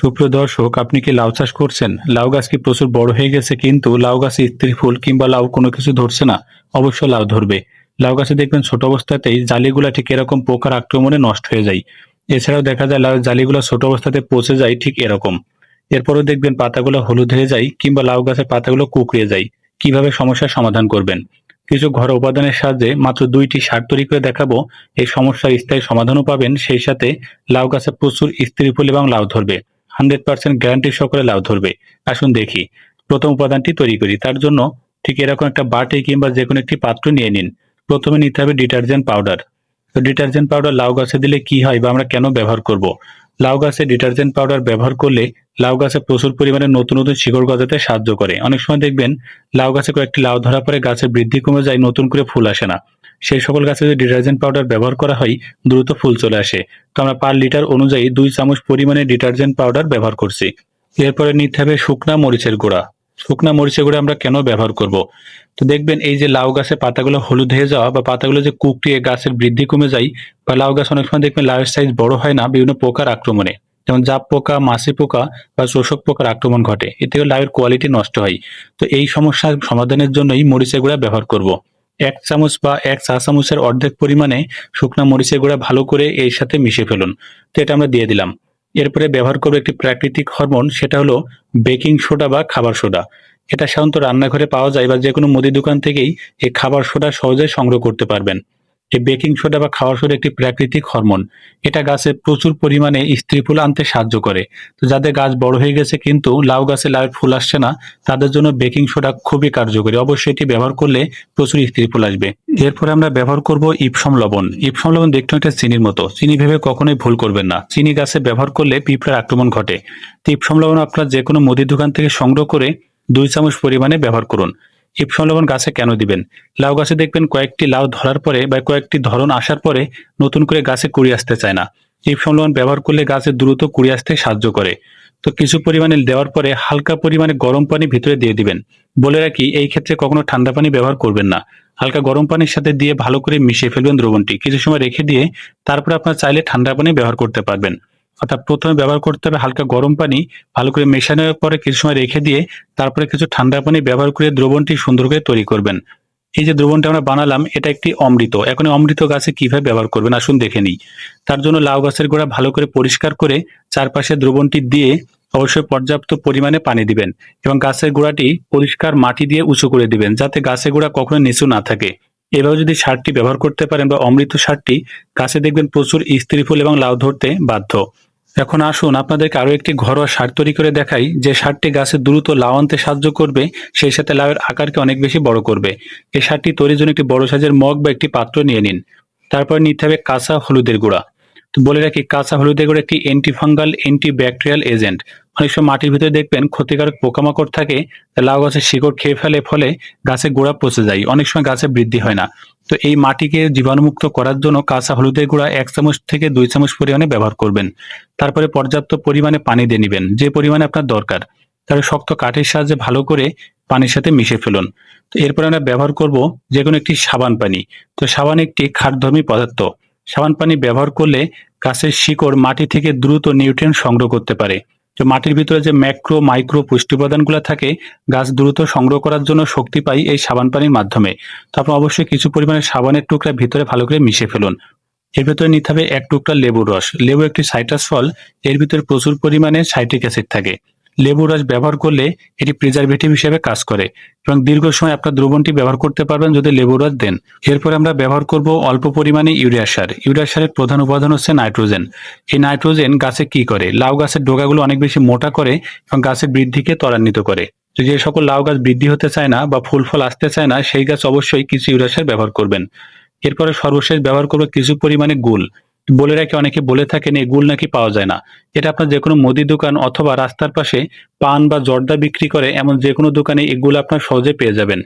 সুপ্রিয় দর্শক, আপনি কি লাউ চাষ করছেন? লাউ গাছ কি প্রচুর বড় হয়ে গেছে কিন্তু লাউ গাছে স্ত্রী ফুল কিংবা লাউ কোনো কিছু ধরছে না? অবশ্য লাউ ধরবে। লাউ গাছে দেখবেন ছোট অবস্থাতেই জালিগুলা ঠিক এরকম পোকার আক্রমণে নষ্ট হয়ে যায়। এছাড়াও দেখা যায় লাউ জালিগুলা ছোট অবস্থাতে পচে যায় ঠিক এরকম। এরপরও দেখবেন পাতাগুলো হলুদ হয়ে যায় কিংবা লাউ গাছের পাতাগুলো কুকড়িয়ে যায়। কীভাবে সমস্যার সমাধান করবেন? কিছু ঘর উপাদানের সাহায্যে মাত্র দুইটি সার তৈরি করে দেখাবো। এই সমস্যার স্থায়ী সমাধানও পাবেন। সেই সাথে লাউ গাছে প্রচুর স্ত্রী ফুল এবং লাউ ধরবে। হান্ড্রেড পার্সেন্ট গ্যারান্টি সকলে লাভ ধরবে। আসুন দেখি। প্রথম উপাদানটি তৈরি করি। তার জন্য ঠিক এরকম একটা বাটি কিংবা যে কোনো একটি পাত্র নিয়ে নিন। প্রথমে নিতে হবে ডিটারজেন্ট পাউডার। তো ডিটারজেন্ট পাউডার লাউ গাছে দিলে কি হয় বা আমরা কেন ব্যবহার করব? লাউ গাছে ডিটারজেন্ট পাউডার ব্যবহার করলে লাউ গাছে প্রচুর পরিমাণে নতুন নতুন শিকড় গজাতে সাহায্য করে। অনেক সময় দেখবেন লাউ গাছে কয়েকটি লাউ ধরা পরে গাছের বৃদ্ধি কমে যায়, নতুন করে ফুল আসে না। সেই সকল গাছে যদি ডিটারজেন্ট পাউডার ব্যবহার করা হয়, দ্রুত ফুল চলে আসে। তো আমরা পার লিটার অনুযায়ী দুই চামচ পরিমাণে ডিটারজেন্ট পাউডার ব্যবহার করছি। এরপরে নিতে হবে শুকনা মরিচের গুঁড়া। শুকনা মরিচের গুঁড়া আমরা কেন ব্যবহার করব? তো দেখবেন এই যে লাউ গাছের পাতাগুলো হলুদ হয়ে যাওয়া বা পাতাগুলো যে কুকটিয়ে গাছের বৃদ্ধি কমে যায় বা লাউ গাছ অনেক সময় দেখবেন লাউয়ের সাইজ বড় হয় না, বিভিন্ন পোকার আক্রমণে। যেমন জাপ পোকা মাছি পোকা বা শোষক পোকার আক্রমণ ঘটে। এতে লাউয়ের কোয়ালিটি নষ্ট হয়। তো এই সমস্যার সমাধানের জন্যই মরিচের গুঁড়া ব্যবহার করব। এক চামচ বা এক চা চামচের অর্ধেক পরিমাণে শুকনো মরিচের গুঁড়া ভালো করে এর সাথে মিশে ফেলুন। তো এটা আমরা দিয়ে দিলাম। এরপরে ব্যবহার করব একটি প্রাকৃতিক হরমোন, সেটা হলো বেকিং সোডা বা খাবার সোডা। এটা সাধারণত রান্নাঘরে পাওয়া যায় বা যে কোনো মুদি দোকান থেকেই এই খাবার সোডা সহজে সংগ্রহ করতে পারবেন। এই বেকিং সোডা বা খাবার সোডা একটি প্রাকৃতিক হরমোন এটা গাছে প্রচুর পরিমাণে স্ত্রী ফুল আনতে সাহায্য করে। তো যাদের গাছ বড় হয়ে গেছে কিন্তু লাউ গাছে লাউয়ের ফুল আসছে না, তাদের জন্য বেকিং সোডা খুবই কার্যকরী। অবশ্যই এটি ব্যবহার করলে প্রচুর স্ত্রী ফুল আসবে। এরপরে আমরা ব্যবহার করব ইপসম লবণ। ইপসম লবণ দেখতে একটা চিনির মতো। চিনি ভেবে কখনোই ভুল করবেন না। চিনি গাছে ব্যবহার করলে পিঁপড়ার আক্রমণ ঘটে। তো ইপসম লবণ আপনার যে কোনো মুদির দোকান থেকে সংগ্রহ করে দুই চামচ পরিমাণে ব্যবহার করুন। ইপসম লবণ গাছে কেন দিবেন? লাউ গাছে দেখবেন কয়েকটি লাউ ধরার পরে বা কয়েকটি ধরন আসার পরে নতুন করে গাছে কুড়ি আসতে চায় না। ইপসম লবণ ব্যবহার করলে গাছে দ্রুত কুড়ি আসতে সাহায্য করে। তো কিছু পরিমাণে দেওয়ার পরে হালকা পরিমাণে গরম পানি ভিতরে দিয়ে দিবেন। বলে রাখি, এই ক্ষেত্রে কখনো ঠান্ডা পানি ব্যবহার করবেন না। হালকা গরম পানির সাথে দিয়ে ভালো করে মিশিয়ে ফেলবেন দ্রবণটি। কিছু সময় রেখে দিয়ে তারপরে আপনার চাইলে ঠান্ডা পানি ব্যবহার করতে পারবেন। অর্থাৎ প্রথমে ব্যবহার করতে হবে হালকা গরম পানি, ভালো করে মেশানোর পরে কিছু সময় রেখে দিয়ে তারপরে কিছু ঠান্ডা পানি ব্যবহার করে দ্রবণটি সুন্দর করে তৈরি করবেন। এই যে দ্রবণটা আমরা বানালাম, এটা একটি অমৃত। এখন অমৃত গাছে কীভাবে ব্যবহার করবেন? আসুন দেখে নিই। তার জন্য লাউ গাছের গোড়া ভালো করে পরিষ্কার করে চারপাশে দ্রবণটি দিয়ে অবশ্যই পর্যাপ্ত পরিমাণে পানি দিবেন এবং গাছের গোড়াটি পরিষ্কার মাটি দিয়ে উঁচু করে দিবেন যাতে গাছের গোড়া কখনো নিচু না থাকে। এভাবে যদি সারটি ব্যবহার করতে পারেন বা অমৃত সারটি, গাছে দেখবেন প্রচুর স্ত্রী ফুল এবং লাউ ধরতে বাধ্য। এখন আসুন আপনাদেরকে আরও একটি ঘরোয়া সার তৈরি করে দেখাই। যে সারটি গাছে দ্রুত লাউ আনতে সাহায্য করবে, সেই সাথে লাউয়ের আকারকে অনেক বেশি বড় করবে। এই সারটি তৈরির জন্য একটি বড় সাইজের মগ বা একটি পাত্র নিয়ে নিন। তারপর নিতে হবে কাঁচা হলুদের গুঁড়া। তো বলে রাখি, কাঁচা হলুদের গুঁড়া একটি অ্যান্টিফাঙ্গাল অ্যান্টি ব্যাকটেরিয়াল এজেন্ট অনেক সময় মাটির ভিতরে দেখবেন ক্ষতিকারক পোকামাকড় থাকে লাউ গাছের শিকড় খেয়ে ফেলে, ফলে গাছের গোড়া পচে যায়। অনেক সময় গাছে বৃদ্ধি হয় না। তো এই মাটিকে জীবাণুমুক্ত করার জন্য কাঁচা হলুদের গুঁড়া এক চামচ থেকে দুই চামচ পরিমাণে ব্যবহার করবেন। তারপরে পর্যাপ্ত পরিমাণে পানি দিয়ে নেবেন, যে পরিমাণে আপনার দরকার। তারপরে শক্ত কাঠের সাহায্যে ভালো করে পানির সাথে মিশে ফেলুন। তো এরপরে আমরা ব্যবহার করব যে কোনো একটি সাবান পানি। তো সাবান একটি খাটধর্মী পদার্থ। সাবান পানি ব্যবহার করলে গাছের শিকড় মাটি থেকে দ্রুত নিউট্রিয়েন্ট সংগ্রহ করতে পারে। তো মাটির ভিতরে যে ম্যাক্রো, মাইক্রো পুষ্টি উপাদানগুলো থাকে, গাছ দ্রুত সংগ্রহ করার জন্য শক্তি পাই এই সাবান পানির মাধ্যমে। তো আপনি অবশ্যই কিছু পরিমাণে সাবানের টুকরা ভিতরে ভালো করে মিশিয়ে ফেলুন। এর ভিতরে নিতে হবে এক টুকরা লেবুর রস। লেবু একটি সাইট্রাস ফল, এর ভিতরে প্রচুর পরিমাণে সাইট্রিক অ্যাসিড থাকে। লেবুর রস ব্যবহার করলে এটি প্রিজারভেটিভ হিসেবে কাজ করে এবং দীর্ঘ সময় আপনার দ্রবণটি ব্যবহার করতে পারবেন যদি লেবুর রস দেন। এরপর আমরা ব্যবহার করব অল্প পরিমাণে ইউরিয়া সার। ইউরিয়া সারের প্রধান উপাদান হচ্ছে নাইট্রোজেন। এই নাইট্রোজেন গাছে কি করে? লাউ গাছের ডোগাগুলো অনেক বেশি মোটা করে এবং গাছের বৃদ্ধিকে ত্বরান্বিত করে। যে সকল লাউ গাছ বৃদ্ধি হতে চায় না বা ফুল ফল আসতে চায় না, সেই গাছ অবশ্যই কিছু ইউরিয়া সার ব্যবহার করবেন। এরপরে সর্বশেষ ব্যবহার করব কিছু পরিমাণে গুল বলে রাখি, অনেকে বলে থাকেন এই গুল নাকি পাওয়া যায় না। এটা আপনার যে কোনো মুদি দোকান অথবা রাস্তার পাশে পান বা জর্দা বিক্রি করে এমন যে কোনো দোকানে এগুলো আপনার সহজে পেয়ে যাবেন।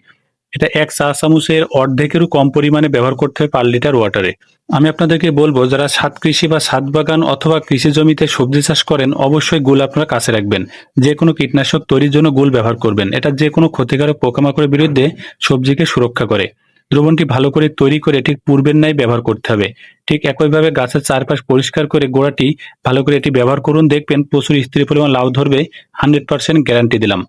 এটা এক চা চামচের অর্ধেকেরও কম পরিমাণে ব্যবহার করতে হবে পার লিটার ওয়াটারে। আমি আপনাদেরকে বলব, যারা ছাদ কৃষি বা ছাদ বাগান অথবা কৃষি জমিতে সবজি চাষ করেন, অবশ্যই গুল আপনারা কাছে রাখবেন। যে কোনো কীটনাশক তৈরির জন্য গুল ব্যবহার করবেন। এটা যে কোনো ক্ষতিকারক পোকামাকড়ের বিরুদ্ধে সবজিকে সুরক্ষা করে। দ্রবণটি ভালো করে তৈরি করে ঠিক পূর্বের ন্যায় ব্যবহার করতে হবে। ঠিক একইভাবে গাছের চারপাশ পরিষ্কার করে গোড়াটি ভালো করে এটি ব্যবহার করুন। দেখবেন প্রচুর স্ত্রী পরিমাণ লাউ ধরবে, হান্ড্রেড পার্সেন্ট গ্যারান্টি দিলাম।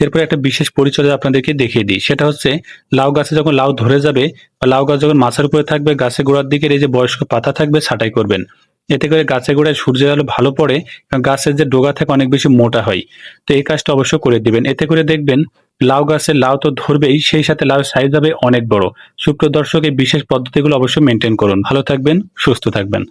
এরপরে একটা বিশেষ পরিচর্যা আপনাদেরকে দেখিয়ে দিই। সেটা হচ্ছে লাউ গাছে যখন লাউ ধরে যাবে বা লাউ গাছ যখন মাছের উপরে থাকবে গাছের গোড়ার দিকে এই যে বয়স্ক পাতা থাকবে, ছাঁটাই করবেন। এতে করে গাছের গোড়ায় সূর্যের আলো ভালো পড়ে গাছের যে ডোগা থাকে অনেক বেশি মোটা হয়। তো এই কাজটা অবশ্য করে দিবেন। এতে করে দেখবেন লাউ গাছের লাউ তো ধরবেই, সেই সাথে লাউ সাইজ হবে অনেক বড়। সুপ্রিয় দর্শক, এই বিশেষ পদ্ধতিগুলো অবশ্যই মেনটেন করুন। ভালো থাকবেন, সুস্থ থাকবেন।